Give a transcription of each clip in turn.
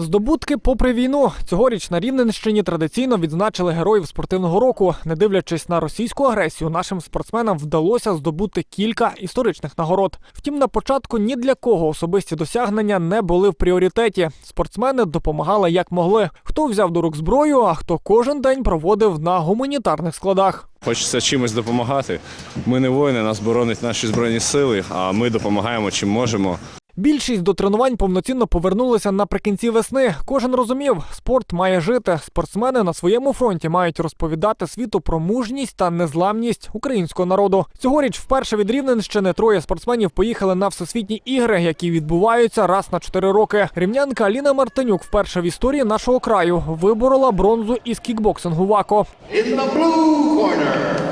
Здобутки попри війну цьогоріч на Рівненщині традиційно відзначили героїв спортивного року. Не дивлячись на російську агресію, нашим спортсменам вдалося здобути кілька історичних нагород. Втім, на початку ні для кого особисті досягнення не були в пріоритеті. Спортсмени допомагали як могли. Хто взяв до рук зброю, а хто кожен день проводив на гуманітарних складах. Хочеться чимось допомагати. Ми не воїни, нас боронять наші збройні сили, а ми допомагаємо чим можемо. Більшість до тренувань повноцінно повернулися наприкінці весни. Кожен розумів, спорт має жити. Спортсмени на своєму фронті мають розповідати світу про мужність та незламність українського народу. Цьогоріч вперше від Рівненщини троє спортсменів поїхали на всесвітні ігри, які відбуваються раз на чотири роки. Рівнянка Аліна Мартинюк вперше в історії нашого краю виборола бронзу із кікбоксингу ВАКО. In the blue corner,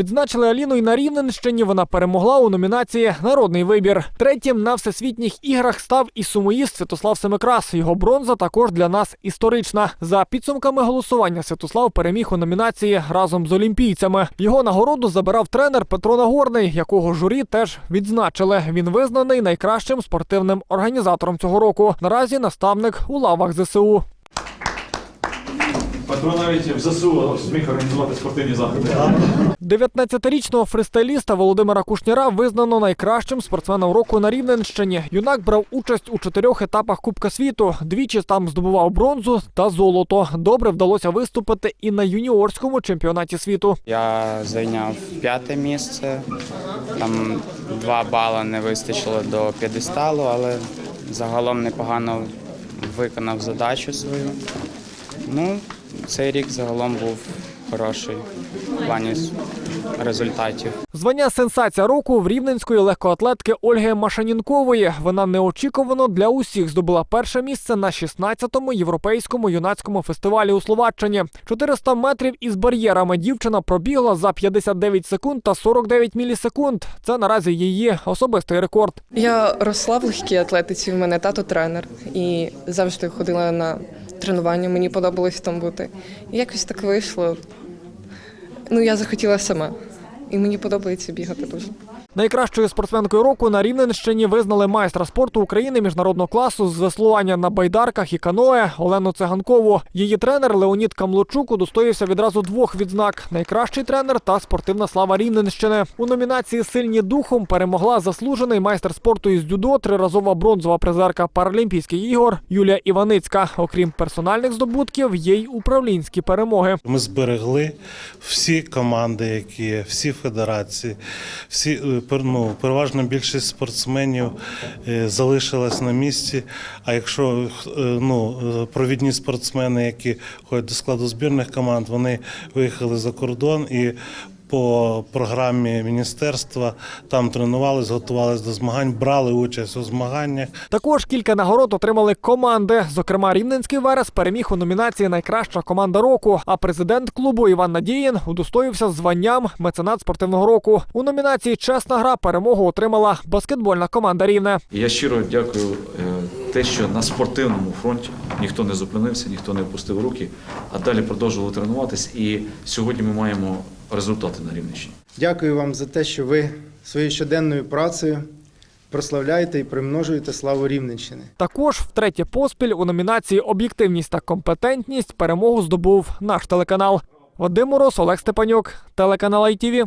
Відзначили Аліну і на Рівненщині. Вона перемогла у номінації Народний вибір. Третім на всесвітніх іграх став і сумоїст Святослав Семикрас. Його бронза також для нас історична. За підсумками голосування Святослав переміг у номінації разом з олімпійцями. Його нагороду забирав тренер Петро Нагорний, якого журі теж відзначили. Він визнаний найкращим спортивним організатором цього року. Наразі наставник у лавах ЗСУ. Петро навіть в ЗСУ зміг організувати спортивні заходи. 19-річного фристайліста Володимира Кушняра визнано найкращим спортсменом року на Рівненщині. Юнак брав участь у чотирьох етапах Кубка світу. Двічі там здобував бронзу та золото. Добре вдалося виступити і на юніорському чемпіонаті світу. Я зайняв п'яте місце. Там два бали не вистачило до п'єдесталу, але загалом непогано виконав задачу свою. Ну, цей рік загалом був хороший в плані результатів. Звання сенсація року в рівненської легкоатлетки Ольги Машанінкової. Вона неочікувано для усіх здобула перше місце на 16-му європейському юнацькому фестивалі у Словаччині. 400 метрів із бар'єрами дівчина пробігла за 59 секунд та 49 мілісекунд. Це наразі її особистий рекорд. Я росла в легкій атлетиці, в мене тато тренер, і завжди ходила на тренування, мені подобалось там бути. І якось так вийшло. Ну, я захотіла сама. І мені подобається бігати дуже. Найкращою спортсменкою року на Рівненщині визнали майстра спорту України міжнародного класу з веслування на байдарках і каное Олену Циганкову. Її тренер Леонід Камлочук удостоївся відразу двох відзнак: найкращий тренер та спортивна слава Рівненщини. У номінації Сильні духом перемогла заслужений майстер спорту із дзюдо, триразова бронзова призерка Паралімпійських ігор Юлія Іваницька. Окрім персональних здобутків, є й управлінські перемоги. Ми зберегли всі команди, які є, всі федерації, всі е, ну, переважна більшість спортсменів е, залишилась на місці. А якщо е, ну, провідні спортсмени, які ходять до складу збірних команд, вони виїхали за кордон і. По програмі міністерства там тренувались, готувалися до змагань, брали участь у змаганнях. Також кілька нагород отримали команди. Зокрема, Рівненський Верес переміг у номінації Найкраща команда року. А президент клубу Іван Надіїн удостоївся званням меценат спортивного року. У номінації Чесна гра перемогу отримала баскетбольна команда Рівне. Я щиро дякую е, те, що на спортивному фронті ніхто не зупинився, ніхто не опустив руки, а далі продовжували тренуватись. І сьогодні ми маємо результати на Рівненщині. Дякую вам за те, що ви своєю щоденною працею прославляєте і примножуєте славу Рівненщини. Також втретє поспіль у номінації Об'єктивність та компетентність перемогу здобув наш телеканал. Вадим Мороз, Олег Степанюк, телеканал ITV.